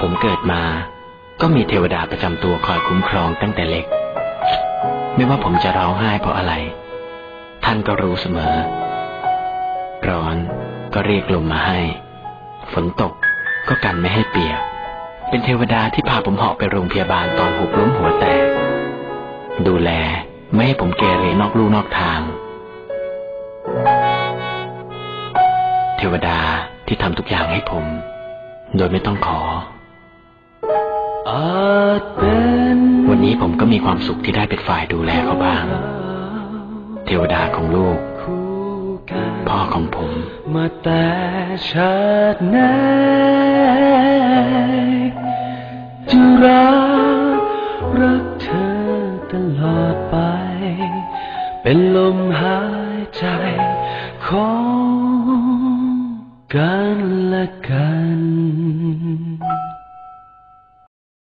ผมเกิดมา ก็มีเทวดาประจำตัวคอยคุ้มครองตั้งแต่เล็ก ไม่ว่าผมจะร้องไห้เพราะอะไร ท่านก็รู้เสมอ ร้อนก็เรียกลมมาให้ ฝนตกก็กันไม่ให้เปียก เป็นเทวดาที่พาผมเหาะไปโรงพยาบาลตอนหกล้มหัวแตก ดูแลไม่ให้ผมเกเรนอกลู่นอกทาง เทวดาที่ทำทุกอย่างให้ผม โดยไม่ต้องขอ วันนี้ผมก็มีความสุขที่ได้เป็นฝ่ายดูแลเขาบ้าง เทวดาของลูกคู่กันพ่อของผมมาแต่ชาติไหนจะรักรักเธอตลอดไป เป็นลมหายใจของกันและกัน